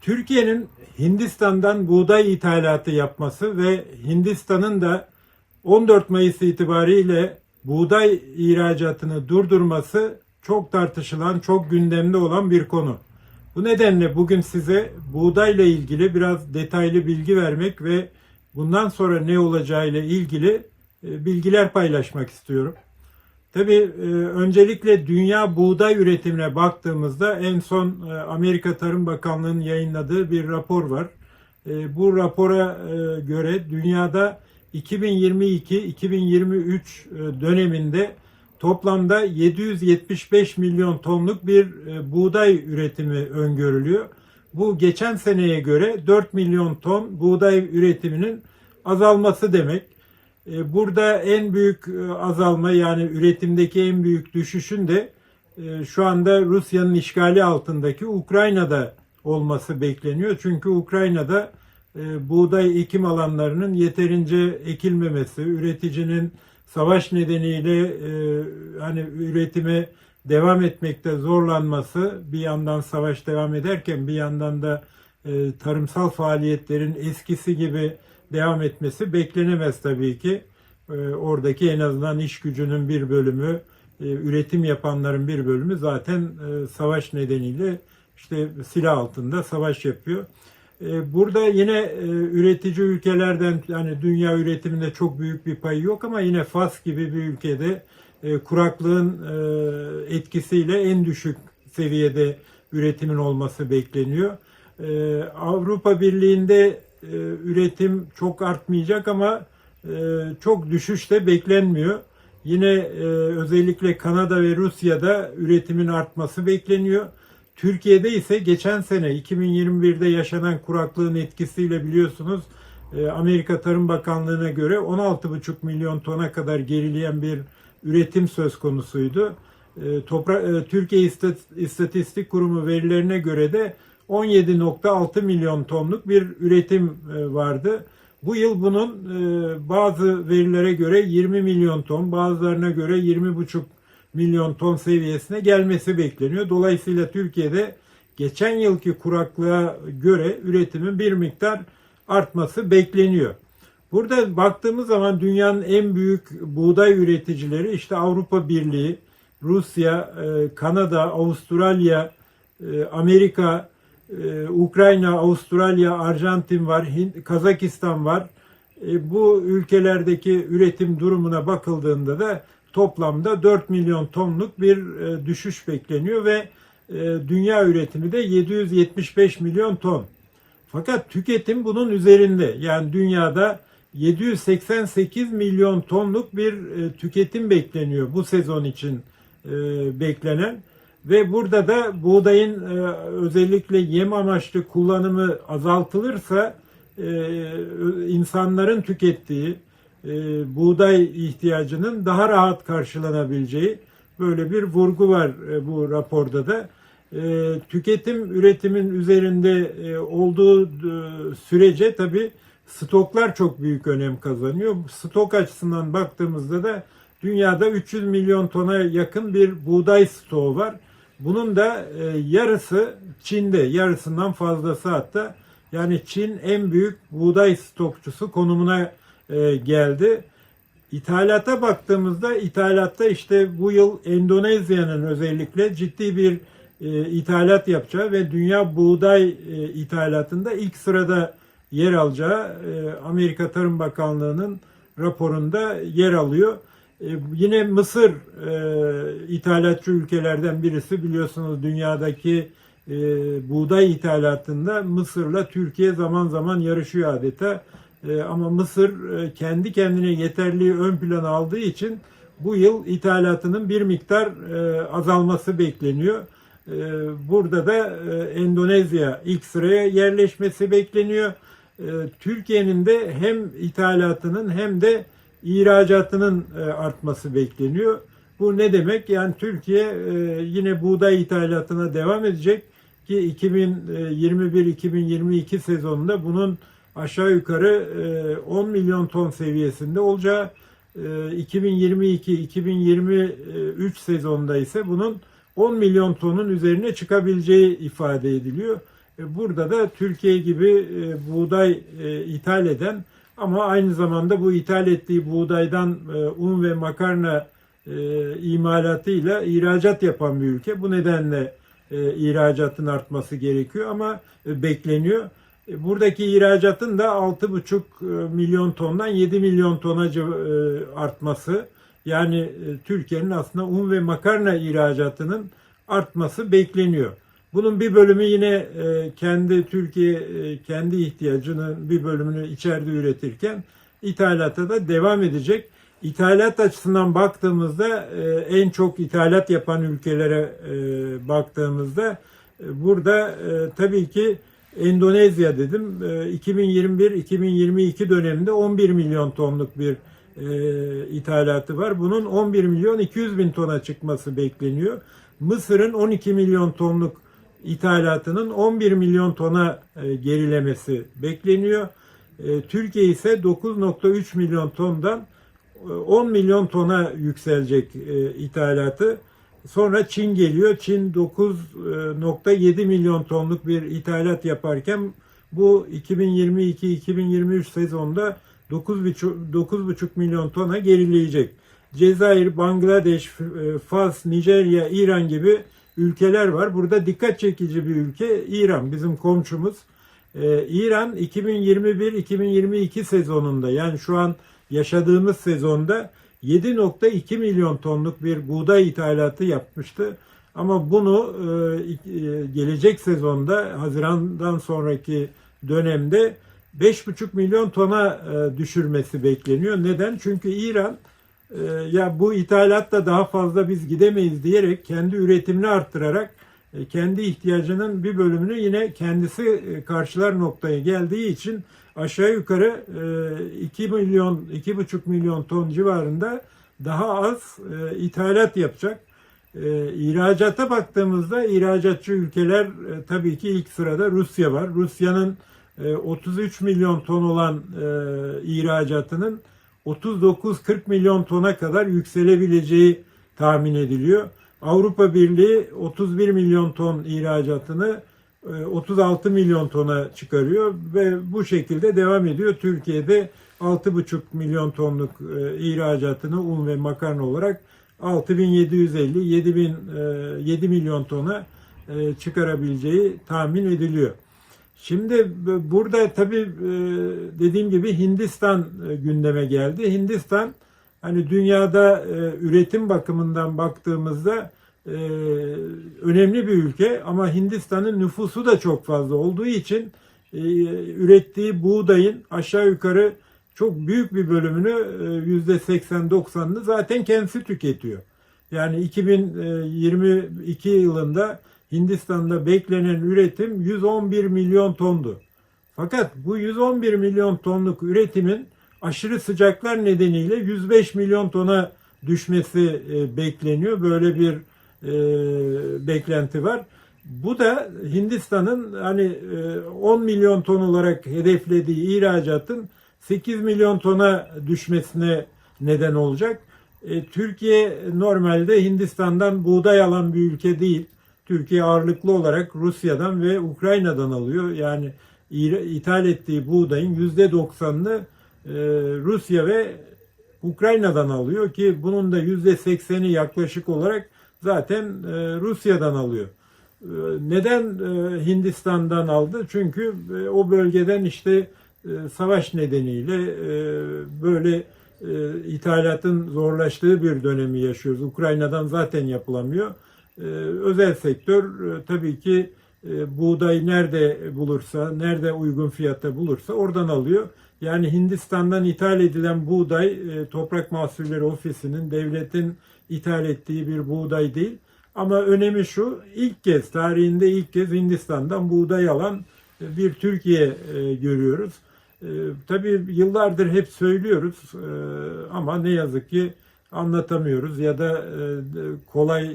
Türkiye'nin Hindistan'dan buğday ithalatı yapması ve Hindistan'ın da 14 Mayıs itibariyle buğday ihracatını durdurması çok tartışılan, çok gündemde olan bir konu. Bu nedenle bugün size buğdayla ilgili biraz detaylı bilgi vermek ve bundan sonra ne olacağıyla ilgili e, bilgiler paylaşmak istiyorum. Tabii e, öncelikle dünya buğday üretimine baktığımızda en son e, Amerika Tarım Bakanlığı'nın yayınladığı bir rapor var. E, bu rapora göre dünyada 2022-2023 e, döneminde toplamda 775 milyon tonluk bir buğday üretimi öngörülüyor. Bu geçen seneye göre 4 milyon ton buğday üretiminin azalması demek. E, Burada en büyük e, azalma yani üretimdeki en büyük düşüşün de e, şu anda Rusya'nın işgali altındaki Ukrayna'da olması bekleniyor. Çünkü Ukrayna'da buğday ekim alanlarının yeterince ekilmemesi, üreticinin savaş nedeniyle hani üretime devam etmekte zorlanması, bir yandan savaş devam ederken bir yandan da tarımsal faaliyetlerin eskisi gibi devam etmesi beklenemez tabii ki. E, oradaki en azından iş gücünün bir bölümü, e, üretim yapanların bir bölümü zaten e, savaş nedeniyle işte silah altında savaş yapıyor. E, Burada yine üretici ülkelerden yani dünya üretiminde çok büyük bir payı yok ama yine Fas gibi bir ülkede kuraklığın etkisiyle en düşük seviyede üretimin olması bekleniyor. Avrupa Birliği'nde üretim çok artmayacak ama çok düşüş de beklenmiyor. Yine e, özellikle Kanada ve Rusya'da üretimin artması bekleniyor. Türkiye'de ise geçen sene 2021'de yaşanan kuraklığın etkisiyle biliyorsunuz e, Amerika Tarım Bakanlığı'na göre 16,5 milyon tona kadar gerileyen bir üretim söz konusuydu. E, Türkiye İstat- İstatistik Kurumu verilerine göre de 17.6 milyon tonluk bir üretim vardı. Bu yıl bunun e, bazı verilere göre 20 milyon ton, bazılarına göre 20,5 milyon ton seviyesine gelmesi bekleniyor. Dolayısıyla Türkiye'de geçen yılki kuraklığa göre üretimin bir miktar artması bekleniyor. Burada baktığımız zaman dünyanın en büyük buğday üreticileri işte Avrupa Birliği, Rusya, e, Kanada, Avustralya, e, Amerika, e, Ukrayna, Avustralya, Arjantin var, Hint, Kazakistan var. E, Bu ülkelerdeki üretim durumuna bakıldığında da toplamda 4 milyon tonluk bir e, düşüş bekleniyor ve e, dünya üretimi de 775 milyon ton. Fakat tüketim bunun üzerinde. Yani dünyada 788 milyon tonluk bir e, tüketim bekleniyor bu sezon için e, beklenen. Ve burada da buğdayın e, özellikle yem amaçlı kullanımı azaltılırsa e, insanların tükettiği e, buğday ihtiyacının daha rahat karşılanabileceği böyle bir vurgu var bu raporda da. Tüketim üretimin üzerinde olduğu sürece tabi stoklar çok büyük önem kazanıyor. Stok açısından baktığımızda da dünyada 300 milyon tona yakın bir buğday stoğu var. Bunun da e, yarısı Çin'de, yarısından fazlası hatta. Yani Çin en büyük buğday stokçusu konumuna e, geldi. İthalata baktığımızda ithalatta işte bu yıl Endonezya'nın özellikle ciddi bir e, ithalat yapacağı ve dünya buğday e, ithalatında ilk sırada yer alacağı e, Amerika Tarım Bakanlığı'nın raporunda yer alıyor. E, yine Mısır e, ithalatçı ülkelerden birisi biliyorsunuz dünyadaki e, buğday ithalatında Mısır'la Türkiye zaman zaman yarışıyor adeta. E, ama Mısır e, kendi kendine yeterliği ön plana aldığı için bu yıl ithalatının bir miktar e, azalması bekleniyor. E, burada da e, Endonezya ilk sıraya yerleşmesi bekleniyor. E, Türkiye'nin de hem ithalatının hem de ihracatının e, artması bekleniyor. Bu ne demek? Yani Türkiye e, yine buğday ithalatına devam edecek ki 2021-2022 sezonunda bunun aşağı yukarı e, 10 milyon ton seviyesinde olacağı, e, 2022-2023 sezonunda ise bunun 10 milyon tonun üzerine çıkabileceği ifade ediliyor. E, Burada da Türkiye gibi e, buğday e, ithal eden ama aynı zamanda bu ithal ettiği buğdaydan e, un ve makarna e, imalatıyla ihracat yapan bir ülke. Bu nedenle e, ihracatın artması gerekiyor ama bekleniyor. Buradaki ihracatın da 6,5 e, milyon tondan 7 milyon tona artması. Yani Türkiye'nin aslında un ve makarna ihracatının artması bekleniyor. Bunun bir bölümü yine e, kendi Türkiye e, kendi ihtiyacının bir bölümünü içeride üretirken ithalata da devam edecek. İthalat açısından baktığımızda e, en çok ithalat yapan ülkelere baktığımızda burada tabii ki Endonezya dedim. E, 2021-2022 döneminde 11 milyon tonluk bir ithalatı var. Bunun 11 milyon 200 bin tona çıkması bekleniyor. Mısır'ın 12 milyon tonluk ithalatının 11 milyon tona e, gerilemesi bekleniyor. E, Türkiye ise 9.3 milyon tondan e, 10 milyon tona yükselecek e, ithalatı. Sonra Çin geliyor. Çin 9.7 milyon tonluk bir ithalat yaparken bu 2022-2023 sezonda 9,5 9,5 milyon tona gerileyecek. Cezayir, Bangladeş, e, Fas, Nijerya, İran gibi ülkeler var. Burada dikkat çekici bir ülke İran bizim komşumuz. Ee, İran 2021-2022 sezonunda yani şu an yaşadığımız sezonda 7.2 milyon tonluk bir buğday ithalatı yapmıştı. Ama bunu e, e, gelecek sezonda Haziran'dan sonraki dönemde 5,5 milyon tona e, düşürmesi bekleniyor. Neden? Çünkü İran e, ya bu ithalatta daha fazla biz gidemeyiz diyerek kendi üretimini arttırarak e, kendi ihtiyacının bir bölümünü yine kendisi e, karşılar noktaya geldiği için aşağı yukarı e, 2 milyon 2,5 milyon ton civarında daha az ithalat yapacak. E, ihracata baktığımızda ihracatçı ülkeler tabii ki ilk sırada Rusya var. Rusya'nın e, 33 milyon ton olan e, ihracatının 39-40 milyon tona kadar yükselebileceği tahmin ediliyor. Avrupa Birliği 31 milyon ton ihracatını e, 36 milyon tona çıkarıyor ve bu şekilde devam ediyor. Türkiye'de 6,5 milyon tonluk e, ihracatını un ve makarna olarak 6750 7000 e, 7 milyon tona e, çıkarabileceği tahmin ediliyor. Şimdi burada tabii e, dediğim gibi Hindistan e, gündeme geldi. Hindistan hani dünyada e, üretim bakımından baktığımızda önemli bir ülke ama Hindistan'ın nüfusu da çok fazla olduğu için ürettiği buğdayın aşağı yukarı çok büyük bir bölümünü yüzde 80-90'ını zaten kendisi tüketiyor. Yani 2022 yılında Hindistan'da beklenen üretim 111 milyon tondu. Fakat bu 111 milyon tonluk üretimin aşırı sıcaklar nedeniyle 105 milyon tona düşmesi e, bekleniyor. Böyle bir e, beklenti var. Bu da Hindistan'ın hani e, 10 milyon ton olarak hedeflediği ihracatın 8 milyon tona düşmesine neden olacak. E, Türkiye normalde Hindistan'dan buğday alan bir ülke değil. Türkiye ağırlıklı olarak Rusya'dan ve Ukrayna'dan alıyor. Yani ithal ettiği buğdayın %90'ını e, Rusya ve Ukrayna'dan alıyor ki bunun da %80'i yaklaşık olarak zaten e, Rusya'dan alıyor. E, Neden Hindistan'dan aldı? Çünkü o bölgeden işte savaş nedeniyle böyle ithalatın zorlaştığı bir dönemi yaşıyoruz. Ukrayna'dan zaten yapılamıyor. E, Özel sektör e, tabii ki e, buğday nerede bulursa, nerede uygun fiyatta bulursa oradan alıyor. Yani Hindistan'dan ithal edilen buğday e, Toprak Mahsulleri Ofisi'nin devletin ithal ettiği bir buğday değil. Ama önemi şu, ilk kez tarihinde ilk kez Hindistan'dan buğday alan bir Türkiye görüyoruz. Tabii yıllardır hep söylüyoruz ama ne yazık ki anlatamıyoruz ya da e, kolay e,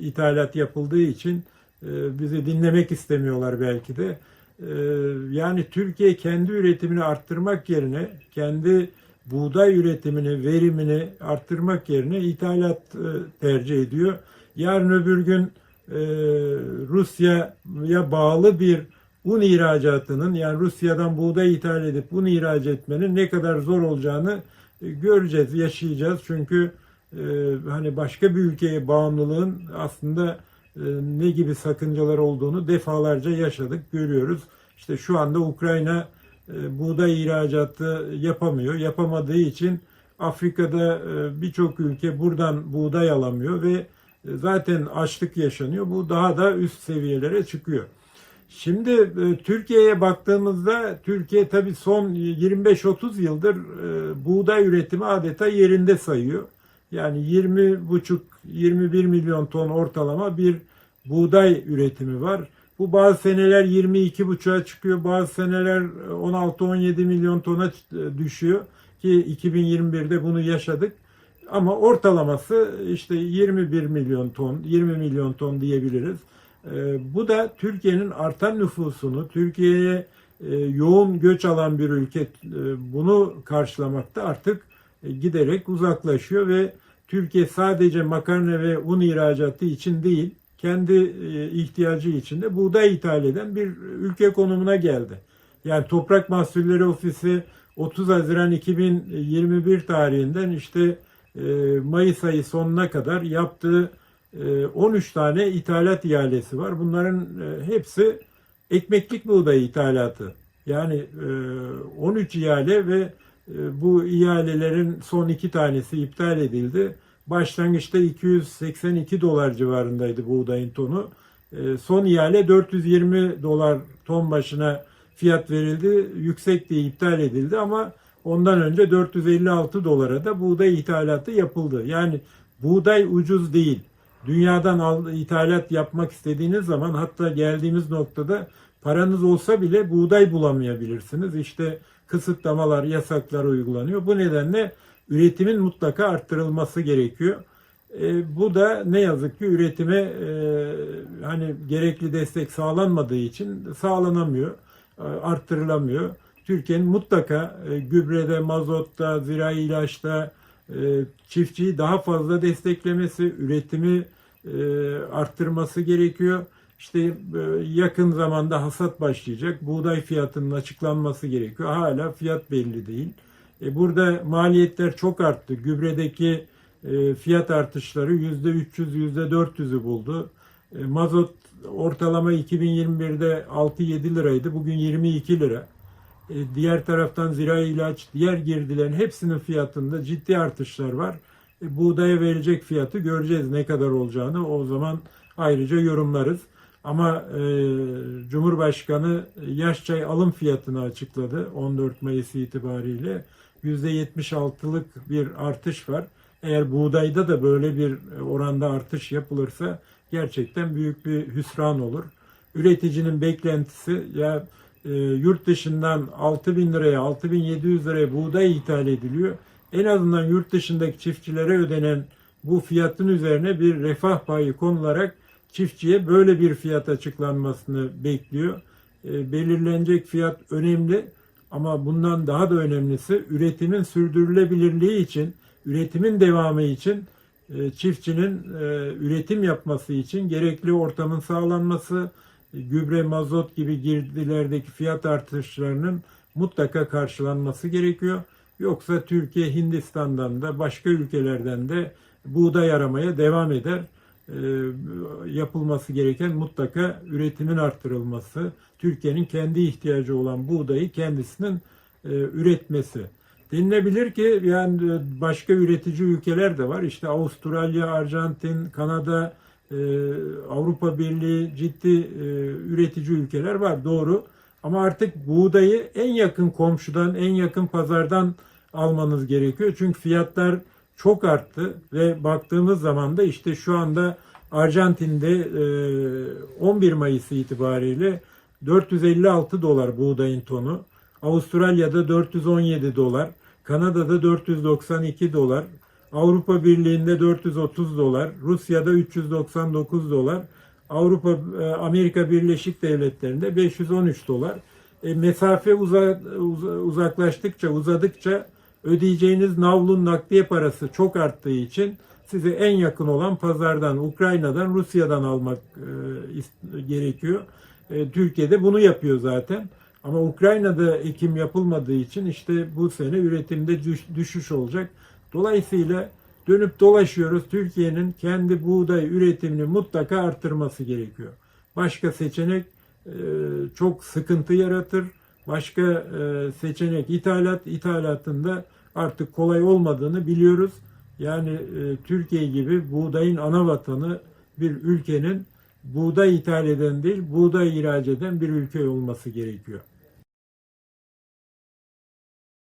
ithalat yapıldığı için e, bizi dinlemek istemiyorlar belki de. Yani Türkiye kendi üretimini arttırmak yerine kendi buğday üretimini, verimini arttırmak yerine ithalat tercih ediyor. Yarın öbür gün Rusya'ya bağlı bir un ihracatının yani Rusya'dan buğday ithal edip un ihraç etmenin ne kadar zor olacağını göreceğiz, yaşayacağız. Çünkü e, hani başka bir ülkeye bağımlılığın aslında e, ne gibi sakıncalar olduğunu defalarca yaşadık, görüyoruz. İşte şu anda Ukrayna e, buğday ihracatı yapamıyor. Yapamadığı için Afrika'da e, birçok ülke buradan buğday alamıyor ve e, zaten açlık yaşanıyor. Bu daha da üst seviyelere çıkıyor. Şimdi e, Türkiye'ye baktığımızda Türkiye tabii son 25-30 yıldır e, buğday üretimi adeta yerinde sayıyor. Yani 20,5-21 milyon ton ortalama bir buğday üretimi var. Bu bazı seneler 22,5'a çıkıyor, bazı seneler 16-17 milyon tona düşüyor ki 2021'de bunu yaşadık. Ama ortalaması işte 21 milyon ton, 20 milyon ton diyebiliriz. Ee, bu da Türkiye'nin artan nüfusunu, Türkiye'ye e, yoğun göç alan bir ülke e, bunu karşılamakta artık e, giderek uzaklaşıyor ve Türkiye sadece makarna ve un ihracatı için değil, kendi ihtiyacı için de buğday ithal eden bir ülke konumuna geldi. Yani Toprak Mahsulleri Ofisi 30 Haziran 2021 tarihinden işte Mayıs ayı sonuna kadar yaptığı 13 tane ithalat ihalesi var. Bunların e, hepsi ekmeklik buğday ithalatı. Yani e, 13 ihale ve e, bu ihalelerin son iki tanesi iptal edildi. Başlangıçta 282 dolar civarındaydı buğdayın tonu. E, Son ihale 420 dolar ton başına fiyat verildi. Yüksek diye iptal edildi ama ondan önce 456 dolara da buğday ithalatı yapıldı. Yani buğday ucuz değil. Dünyadan al, ithalat yapmak istediğiniz zaman hatta geldiğimiz noktada paranız olsa bile buğday bulamayabilirsiniz. İşte kısıtlamalar, yasaklar uygulanıyor. Bu nedenle üretimin mutlaka arttırılması gerekiyor. E, bu da ne yazık ki üretime e, hani gerekli destek sağlanmadığı için sağlanamıyor, e, arttırılamıyor. Türkiye'nin mutlaka e, gübrede, mazotta, zirai ilaçta çiftçiyi daha fazla desteklemesi, üretimi e, arttırması gerekiyor. İşte e, yakın zamanda hasat başlayacak. Buğday fiyatının açıklanması gerekiyor. Hala fiyat belli değil. E, burada maliyetler çok arttı. Gübredeki fiyat artışları %300, %400'ü buldu. Mazot ortalama 2021'de 6-7 liraydı. Bugün 22 lira. E, diğer taraftan zirai ilaç, diğer girdilerin hepsinin fiyatında ciddi artışlar var. E, buğdaya verecek fiyatı göreceğiz ne kadar olacağını. O zaman ayrıca yorumlarız. Ama e, Cumhurbaşkanı yaş çay alım fiyatını açıkladı 14 Mayıs itibariyle. %76'lık bir artış var. Eğer buğdayda da böyle bir oranda artış yapılırsa gerçekten büyük bir hüsran olur. Üreticinin beklentisi ya e, yurt dışından 6 bin liraya 6700 liraya buğday ithal ediliyor. En azından yurt dışındaki çiftçilere ödenen bu fiyatın üzerine bir refah payı konularak çiftçiye böyle bir fiyat açıklanmasını bekliyor. E, belirlenecek fiyat önemli ama bundan daha da önemlisi üretimin sürdürülebilirliği için, üretimin devamı için e, çiftçinin üretim yapması için gerekli ortamın sağlanması, gübre, mazot gibi girdilerdeki fiyat artışlarının mutlaka karşılanması gerekiyor. Yoksa Türkiye Hindistan'dan da başka ülkelerden de buğday aramaya devam eder. E, yapılması gereken mutlaka üretimin arttırılması, Türkiye'nin kendi ihtiyacı olan buğdayı kendisinin e, üretmesi. Denilebilir ki yani başka üretici ülkeler de var. İşte Avustralya, Arjantin, Kanada, e, Avrupa Birliği ciddi e, üretici ülkeler var doğru. Ama artık buğdayı en yakın komşudan, en yakın pazardan almanız gerekiyor. Çünkü fiyatlar çok arttı ve baktığımız zaman da işte şu anda Arjantin'de e, 11 Mayıs itibariyle 456 dolar buğdayın tonu. Avustralya'da 417 dolar, Kanada'da 492 dolar, Avrupa Birliği'nde 430 dolar, Rusya'da 399 dolar, Avrupa e, Amerika Birleşik Devletleri'nde 513 dolar. E, mesafe uza, uza- uzaklaştıkça, uzadıkça ödeyeceğiniz navlun nakliye parası çok arttığı için size en yakın olan pazardan, Ukrayna'dan, Rusya'dan almak e, gerekiyor. E, Türkiye'de bunu yapıyor zaten. Ama Ukrayna'da ekim yapılmadığı için işte bu sene üretimde düş- düşüş olacak. Dolayısıyla dönüp dolaşıyoruz. Türkiye'nin kendi buğday üretimini mutlaka arttırması gerekiyor. Başka seçenek e, çok sıkıntı yaratır. Başka e, seçenek ithalat. İthalatında artık kolay olmadığını biliyoruz. Yani e, Türkiye gibi buğdayın ana vatanı bir ülkenin buğday ithal eden değil, buğday ihraç eden bir ülke olması gerekiyor.